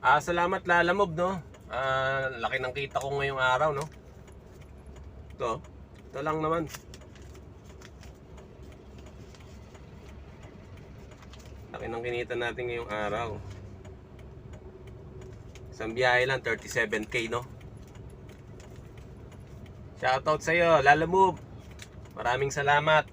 Ah, salamat Lalamob, no? Ah, laki ng kita ko ngayong araw, no? Ito, ito lang naman. Laki ng kinita natin ngayong araw. Isang biyahe lang, 37k, no? Shoutout sa'yo, Lalamob. Maraming salamat.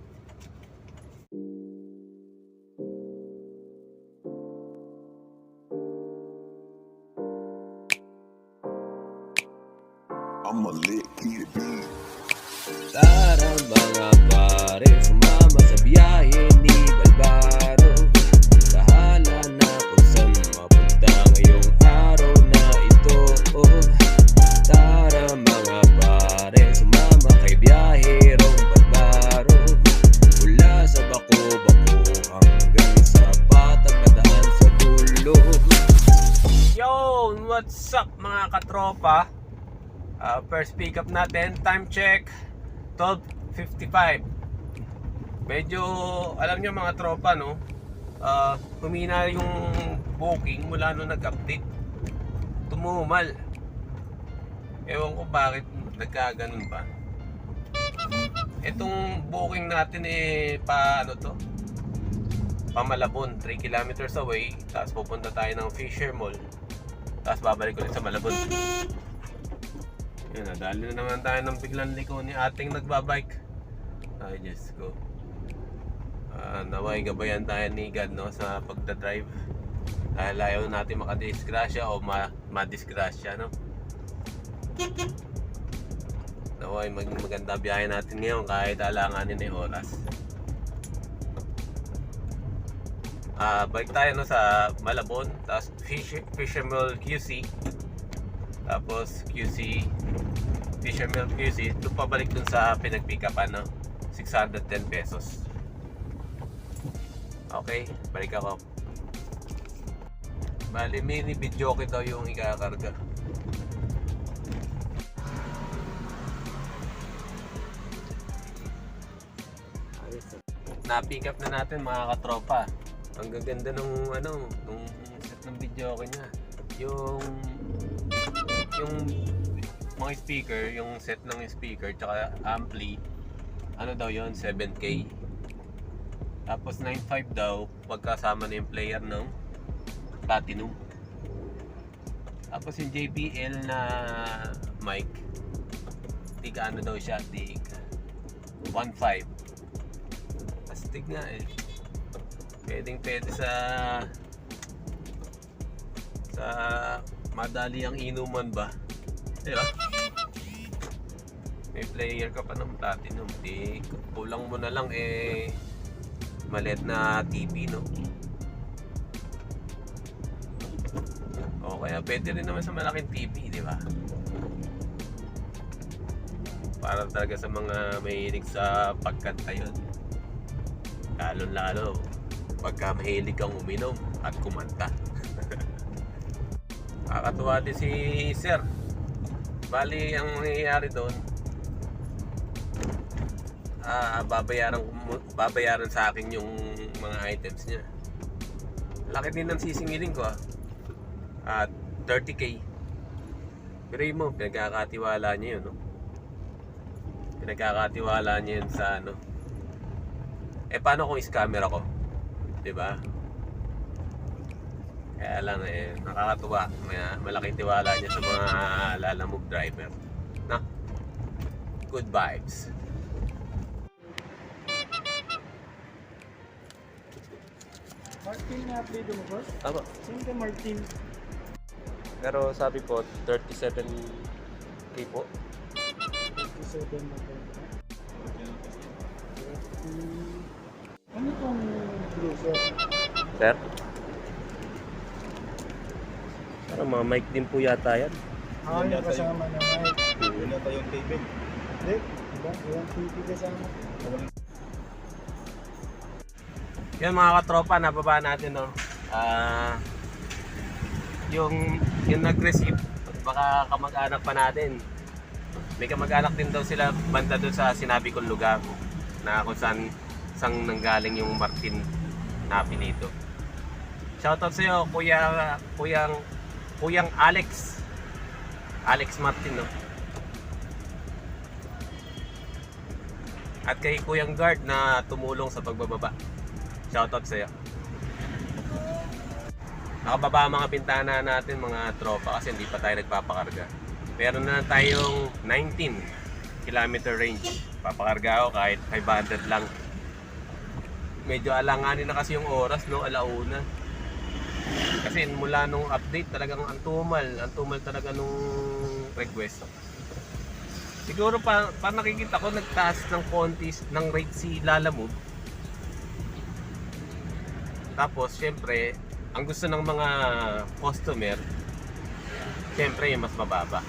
First pick up natin, time check 12.55 Medyo, alam nyo mga tropa no? Uh, Humina yung booking mula nung nag-update. Tumumal. Ewan ko bakit nagkaganon ba. Itong booking natin eh, pa ano to? Pamalabon, 3 kilometers away. Tapos pupunta tayo ng Fisher Mall. Tapos babalik ulit sa Malabon yun, nadali na naman tayo ng biglang liko ni ating nagbabike. Ay, Diyos ko. Ah, naway gabayan tayo ni God no, sa pagdadrive. Dahil ayaw natin makadisgrasya o ma madisgrasya, no? Naway mag maganda biyahe natin ngayon kahit alanganin yung oras. Ah, bike tayo no sa Malabon, tapos Fish, Fishermill QC. Tapos QC Fishermill QC Doon pabalik dun sa pinag-pick up ano 610 pesos. Okay, balik ako. Bali mini video ko daw yung ikakarga. Na-pick up na natin mga katropa. Ang gaganda nung ano nung set ng video ko niya. Yung yung mga speaker, yung set ng speaker tsaka ampli ano daw yon 7K tapos 9.5 daw pagkasama na yung player ng Platinum. Tapos yung JBL na mic tiga ano daw siya tig 1.5 astig nga eh. Pwedeng pwede sa sa madali ang inuman ba? Di ba may player ka pa ng platinum. Di kulang mo na lang eh. Maliit na TV no? O kaya pwede rin naman sa malaking TV di ba? Para talaga sa mga mahilig sa pagkanta yun. Lalo lalo pagka mahilig kang uminom at kumanta Nakakatuwa din si Sir. Bali, ang nangyayari doon, ah, babayaran, babayaran sa akin yung mga items niya. Laki din ng sisingiling ko ah. At 30k. Pero mo, pinagkakatiwala niya yun, no? Pinagkakatiwala niya yun sa ano. Eh, paano kung is-camera ko? 'Di ba? Kaya lang eh, nakakatuwa. May, malaking tiwala niya sa mga lalamove driver. Na? Good vibes. Martin na apelido mo, boss? Tama. Sino ka Martin? Pero sabi po, 37k po. 57 na po. Ano tong cruiser? Sir? Parang mga mic din po yata yan. Ah, yung kasama na mic. Yun yata yung table. Hindi, diba? Yung TV kasama. Yan mga katropa, nababa natin no. Ah, yung yung nag-receive, baka kamag-anak pa natin. May kamag-anak din daw sila banda doon sa sinabi kong lugar na kung saan sang nanggaling yung Martin na pinito. Shoutout sa iyo, Kuya Kuyang Kuyang Alex. Alex Martin, no? At kay Kuyang Guard na tumulong sa pagbababa. Shoutout sa'yo. Nakababa ang mga bintana natin mga tropa kasi hindi pa tayo nagpapakarga. Meron na tayong 19 kilometer range. Papakarga ako kahit 500 lang. Medyo alanganin na kasi yung oras, no? Alauna. Kasi mula nung update talagang ang tumal, ang tumal talaga nung request. Siguro pa, pa nakikita ko nagtaas ng konti ng rate si Lalamove. Tapos syempre, ang gusto ng mga customer, syempre yung mas mababa.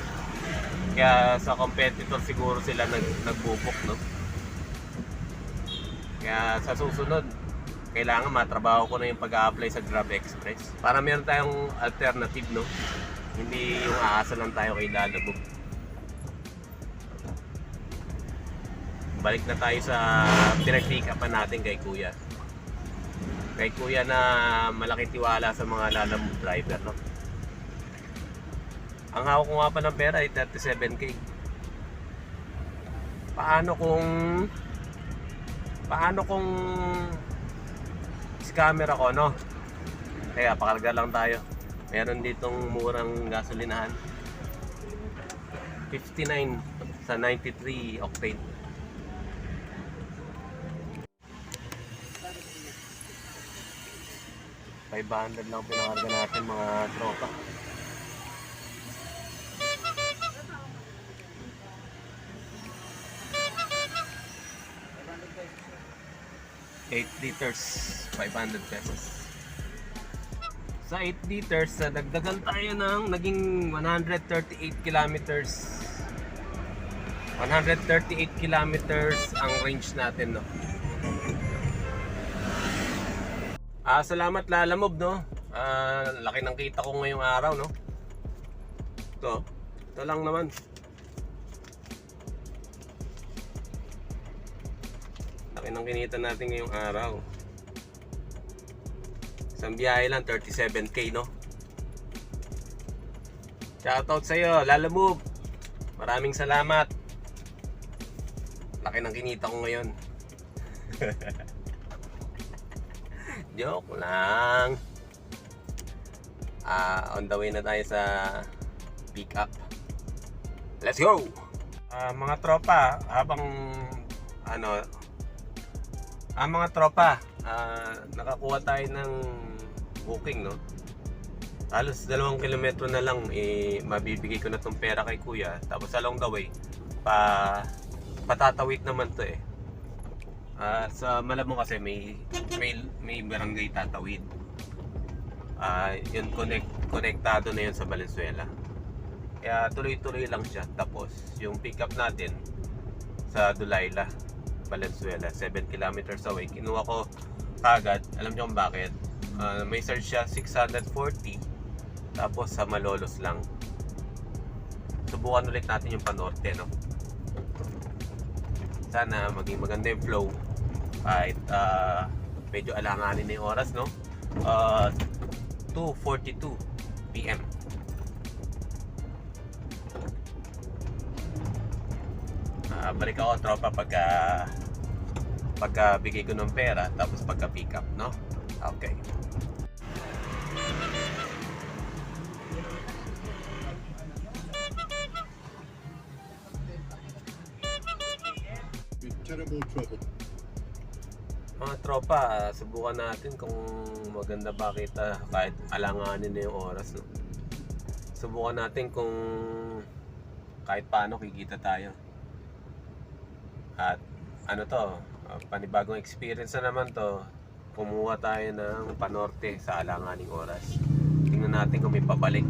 Kaya sa competitor siguro sila nag, nagbubok, no? Kaya sa susunod, kailangan matrabaho ko na yung pag-a-apply sa Grab Express. Para meron tayong alternative, no? Hindi yung aasa lang tayo kay Lalabog. Balik na tayo sa pinag-pick upan natin kay Kuya. Kay Kuya na malaki tiwala sa mga Lalamove driver, no? Ang hawak ko nga pa ng pera ay 37k. Paano kung paano kung scammer ako, no? Kaya pakarga lang tayo. Meron ditong murang gasolinahan. 59 sa 93 octane. $500 lang pinakarga natin mga tropa. 8 liters, 500 pesos. Sa 8 liters, sa dagdagan tayo ng naging 138 kilometers. 138 kilometers ang range natin, no? Ah, salamat Lalamob, no? Ah, laki ng kita ko ngayong araw, no? Ito, ito lang naman. Laki ng kinita natin ngayong araw. Isang biyahe lang, 37k, no? Shoutout sa'yo, Lalamove. Maraming salamat. Laki ng kinita ko ngayon. Joke lang. Ah, on the way na tayo sa pick up. Let's go! Ah, mga tropa, habang ano, Ah, mga tropa, ah, nakakuha tayo ng booking, no? Halos dalawang kilometro na lang, eh, mabibigay ko na tong pera kay kuya. Tapos along the way, pa, patatawid naman to eh. Ah, sa Malabon kasi may, may, may barangay tatawid. Ah, yun, connect, konektado na yun sa Valenzuela. Kaya tuloy-tuloy lang siya. Tapos, yung pick up natin sa Dulaila. Valenzuela, 7 kilometers away. Kinuha ko kagad, alam niyo kung bakit? Ah, may search siya 640 tapos sa Malolos lang. Subukan ulit natin yung panorte, no? Sana maging maganda yung flow kahit ah, medyo alanganin na yung oras, no? Ah, 2.42 p.m. Ah, balik ako tropa pagka pagka bigay ko ng pera tapos pagka pick up no? Okay. Terrible trouble. mga tropa subukan natin kung maganda ba kita kahit alanganin na yung oras no? Subukan natin kung kahit paano kikita tayo. At ano to panibagong experience na naman to. Kumuha tayo ng panorte sa alanganing oras. Tingnan natin kung may pabalik.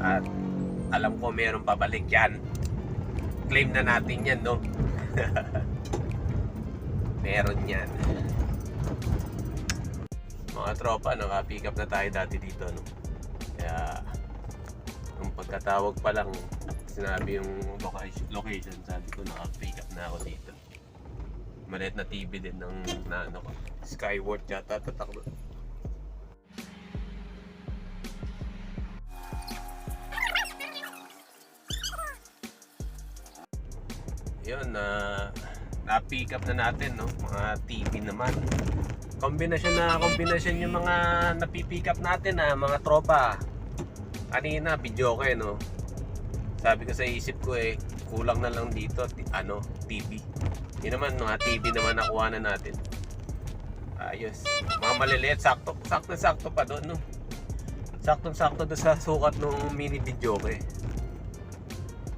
At alam ko meron pabalik yan. Claim na natin yan no? Meron yan. Mga tropa naka-pick up na tayo dati dito no? Kaya nung pagkatawag pa lang sinabi yung location, location sabi ko naka-pick up na ako dito maliit na TV din ng na, ano, Skyward yata tatakbo. Yun, na uh, na-pick up na natin, no? Mga TV naman. Kombinasyon na kombinasyon yung mga napipick up natin, na mga tropa. Kanina, video ko eh, no? Sabi ko sa isip ko eh, kulang na lang dito, ano, TV yun naman mga TV naman nakuha na natin. Ayos. Mga maliliit sakto. Sakto sakto pa doon no? Sakto sakto doon sa sukat ng mini video ko eh.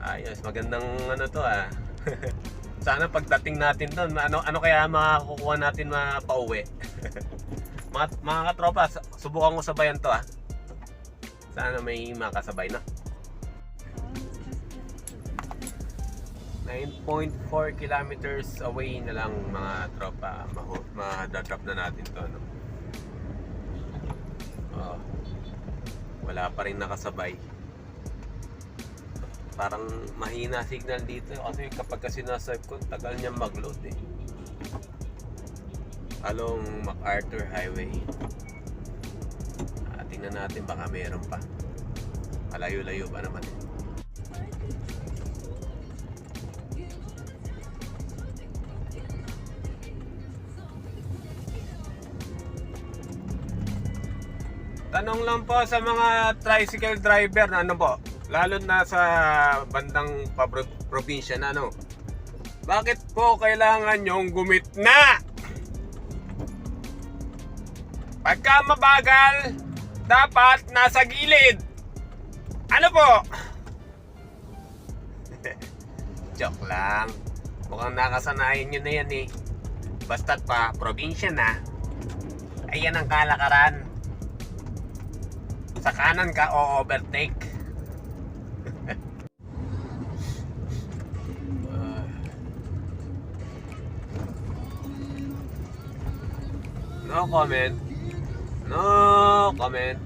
Ayos. Magandang ano to ah. Sana pagdating natin doon ano ano kaya makakukuha natin mga pauwi mga, mga katropa su- subukan ko sabayan to ah. Sana may makasabay na 9.4 kilometers away na lang mga tropa. Ma-drop na natin to no? oh, wala pa rin nakasabay. Parang mahina signal dito kasi kapag kasi sinaswipe ko tagal niya mag-load eh. Along MacArthur Highway. Ah, tingnan natin baka meron pa. Malayo-layo pa naman eh Tanong lang po sa mga tricycle driver na ano po, lalo na sa bandang probinsya na ano. Bakit po kailangan yung gumitna? Pagka mabagal, dapat nasa gilid. Ano po? Joke lang. Mukhang nakasanayan nyo na yan eh. Basta't pa, probinsya na. Ayan ang kalakaran sa kanan ka o overtake. No comment. No comment.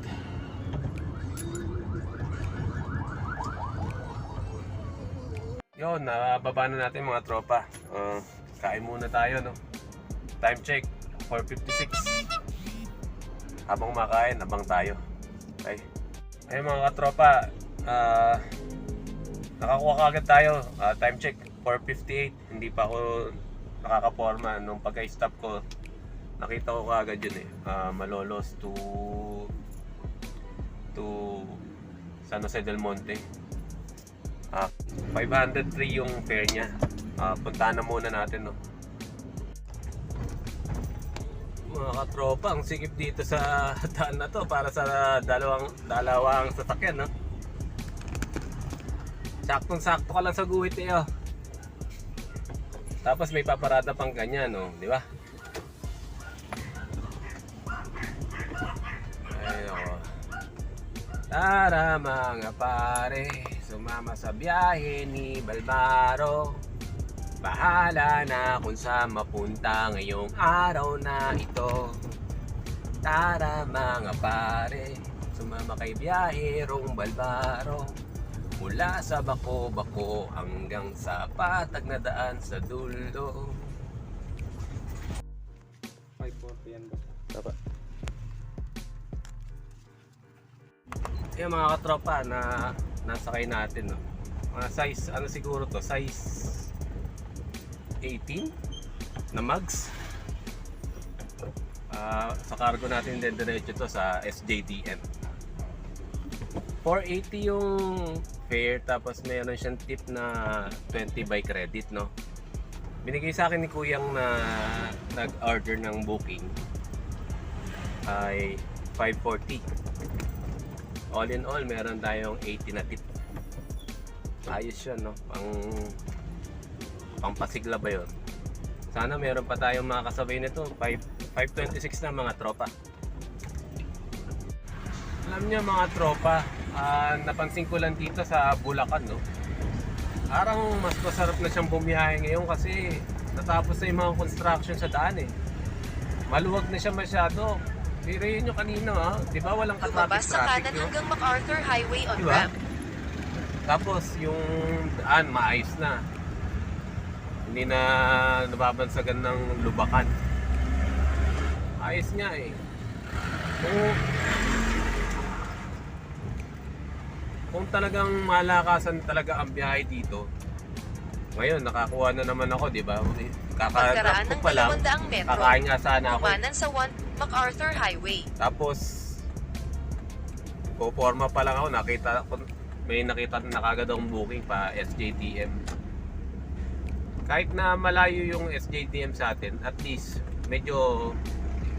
Yun, nababa na natin mga tropa. Ah, kain muna tayo, no? Time check, 4.56. Habang makain, abang tayo. Okay. Ayun mga katropa, ah nakakuha kagad tayo. Ah, time check, 4.58. Hindi pa ako nakakaporma. Nung pagka-stop ko, nakita ko kagad yun eh. Ah, malolos to to San Jose del Monte. Ah, 503 yung fare niya. Ah, puntahan na muna natin no. Mga katropa, ang sikip dito sa daan na to para sa dalawang dalawang sasakyan, no? Saktong-sakto ka lang sa guhit eh, oh. Tapos may paparada pang ganyan, no? Di ba? Ay, ako. Tara mga pare, sumama sa biyahe ni Balbaro. Bahala na kung saan mapunta ngayong araw na ito Tara mga pare Sumama kay biyahirong Balbaro Mula sa bako-bako hanggang sa patag na daan sa dulo 540 yan ba? Tapa. Yung mga katropa na nasakay natin no. Mga size ano siguro to? Size 18 na mags. Ah, sa cargo natin din diretso to sa SJDN. 480 yung fare tapos meron siyang tip na 20 by credit no. Binigay sa akin ni Kuyang na nag-order ng booking ay 540. All in all, meron tayong 80 na tip. Ayos yun, no? Pang, pampasigla ba yun? Sana meron pa tayong mga kasabay nito. 5, 526 na mga tropa. Alam niyo mga tropa, ah, napansin ko lang dito sa Bulacan, no? Parang mas masarap na siyang bumiyahe ngayon kasi natapos na yung mga construction sa daan eh. Maluwag na siya masyado. Pero yun yung kanina ha, di ba walang Lumabas sa ka-traffic-traffic kanan no? hanggang MacArthur Highway on Diba? ramp. Tapos yung daan maayos na. Hindi na nababansagan ng lubakan. Ayos nga eh. Kung, kung talagang malakasan talaga ang biyahe dito, Ngayon, nakakuha na naman ako, di ba? Kaka-drop ko pa lang. 200 metro, Kakain nga sana ako. sa 1 MacArthur Highway. Tapos, puporma pa lang ako, nakita ko, may nakita na kagad akong booking pa SJTM. Kahit na malayo yung SJTM sa atin, at least medyo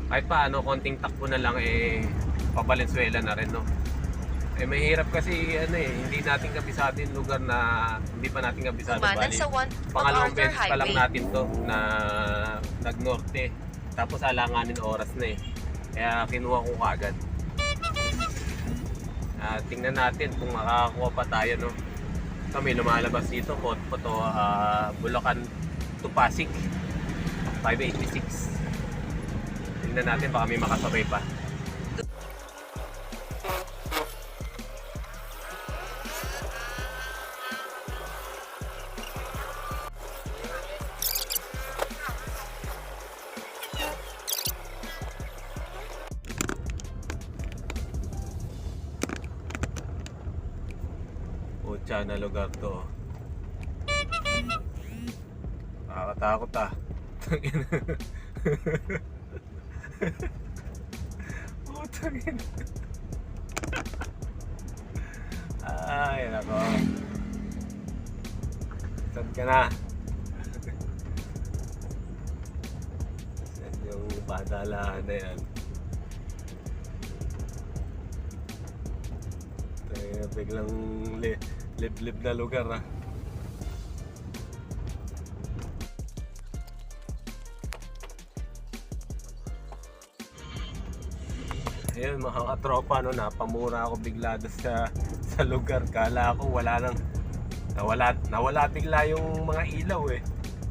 kahit pa ano, konting takbo na lang eh pabalenzuela na rin, no? Eh mahirap kasi ano eh, hindi natin kabisado yung lugar na hindi pa natin kabisado. Bali, sa 1 pangalawang MacArthur beses pa lang natin to na nagnorte. Tapos alanganin oras na eh. Kaya kinuha ko kagad. Ah, tingnan natin kung makakakuha pa tayo no. Kami lumalabas dito po po to ah, Bulacan to Pasig 586. Tingnan natin baka may makasabay pa. Pucha na lugar to. oh. Nakakatakot ah. Putang ina. Ay, nako. Saan ka na? Saan yung padalaan na yan? Tayo, biglang li liblib na lugar ah. Ayun mga katropa no, napamura ako bigla sa sa lugar. Kala ko wala nang nawala nawala bigla yung mga ilaw eh.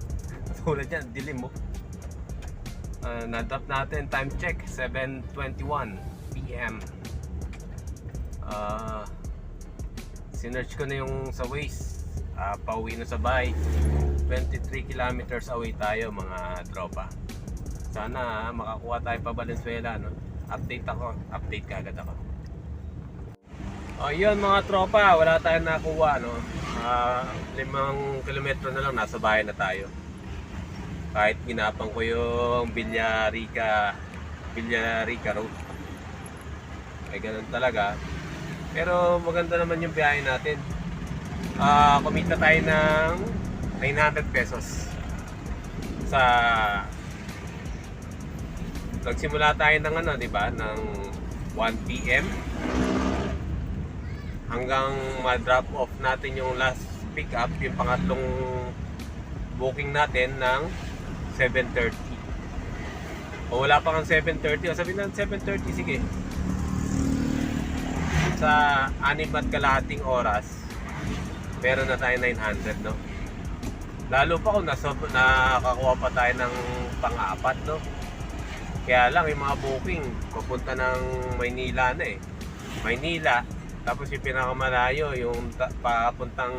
Tulad yan, dilim mo. Uh, na-drop natin time check 7:21 PM. Ah sinearch ko na yung sa Waze. Ah, pauwi na sa bahay. 23 kilometers away tayo mga tropa. Sana ah, makakuha tayo pa Valenzuela no. Update ako, update ka agad ako. Oh, yun mga tropa, wala tayong nakuha no. Ah, limang kilometro na lang nasa bahay na tayo. Kahit ginapang ko yung Villarica Villarica Road. Ay ganun talaga. Pero maganda naman yung biyahe natin. Ah, kumita tayo ng 900 pesos sa Nagsimula tayo ng ano, 'di ba, ng 1 PM hanggang ma-drop off natin yung last pick up, yung pangatlong booking natin ng 7:30. O wala pa kang 7:30, o sabihin ng 7:30 sige sa anim at kalahating oras meron na tayo 900 no? Lalo pa kung nasa, nakakuha pa tayo ng pang-apat no? Kaya lang yung mga booking papunta ng Maynila na eh. Maynila tapos yung pinakamalayo yung ta- papuntang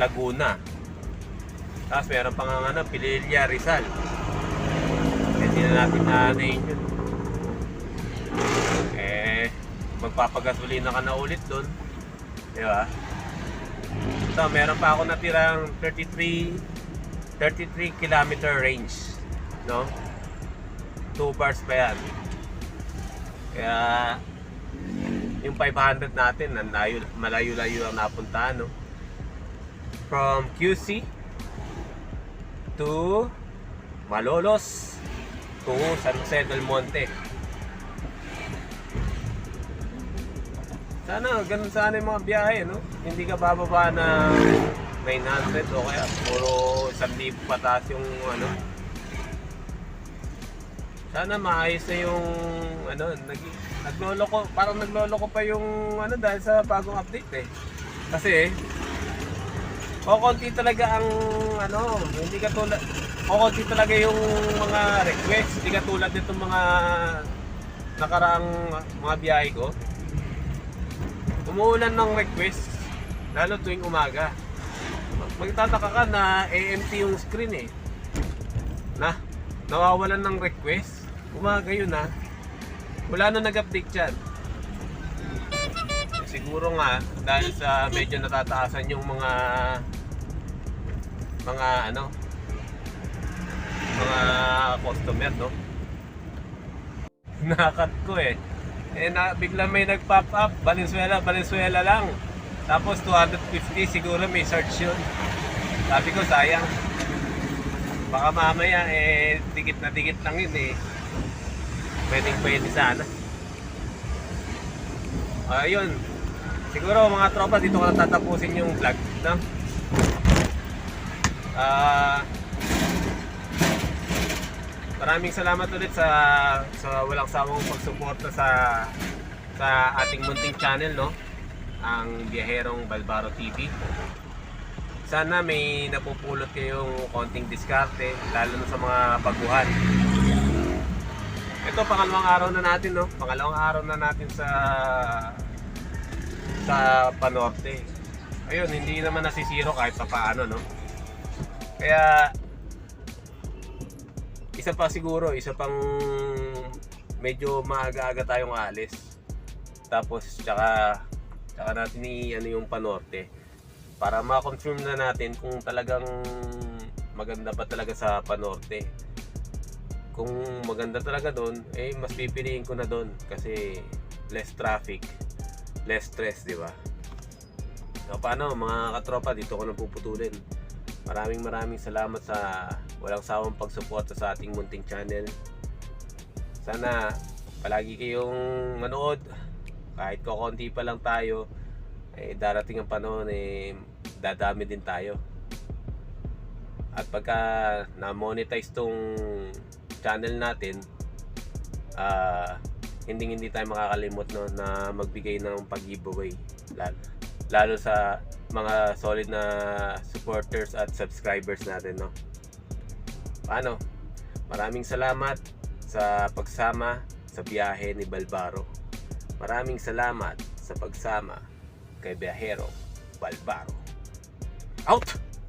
Laguna. Tapos meron pang ang ano Pililla Rizal. Hindi na natin naanayin yun magpapagasolina ka na ulit doon. Di ba? So, meron pa ako natirang 33 33 kilometer range. No? 2 bars pa yan. Kaya yung 500 natin, nanayo, malayo-layo ang napuntahan, no? From QC to Malolos to San Jose del Monte. Sana, ganun sana yung mga biyahe, no? Hindi ka bababa ng 900 o kaya puro 1,000 pataas yung ano. Sana maayos na yung ano, nag nagloloko, parang nagloloko pa yung ano dahil sa bagong update eh. Kasi kokonti talaga ang ano, hindi ka tulad kokonti talaga yung mga request, hindi ka tulad nitong mga nakaraang mga biyahe ko umuulan ng request lalo tuwing umaga. Magtataka ka na AMT yung screen eh. Na nawawalan ng request. Umaga yun ha? Wala na nag-update dyan. Siguro nga dahil sa medyo natataasan yung mga mga ano mga customer no? Nakat ko eh eh na, bigla may nag-pop up. Valenzuela Valenzuela lang. Tapos 250 siguro may search yun. Sabi ko sayang. Baka mamaya eh dikit na dikit lang yun eh. Pwedeng pwede sana. Ayun. Siguro mga tropa dito ko na tatapusin yung vlog no? ah maraming salamat ulit sa sa walang sawang pagsuporta sa sa ating munting channel no? Ang Biyaherong Balbaro TV sana may napupulot kayong konting diskarte lalo na sa mga baguhan. Ito pangalawang araw na natin no? Pangalawang araw na natin sa sa Panorte. Ayun hindi naman nasisiro kahit pa paano no? Kaya isa pa siguro, isa pang medyo maaga-aga tayong alis. Tapos tsaka tsaka natin i ano yung panorte para ma-confirm na natin kung talagang maganda ba talaga sa panorte. Kung maganda talaga doon, eh mas pipiliin ko na doon kasi less traffic, less stress, di ba? So paano mga katropa, dito ko na puputulin. Maraming maraming salamat sa walang sawang pagsuporta sa ating munting channel. Sana palagi kayong manood. Kahit kokonti pa lang tayo, eh darating ang panahon eh dadami din tayo. At pagka na-monetize tong channel natin, ah hindi hindi tayo makakalimot no na magbigay ng pag-giveaway lalo, lalo sa mga solid na supporters at subscribers natin no. Paano? Maraming salamat sa pagsama sa biyahe ni Balbaro. Maraming salamat sa pagsama kay Biyahero Balbaro. Out!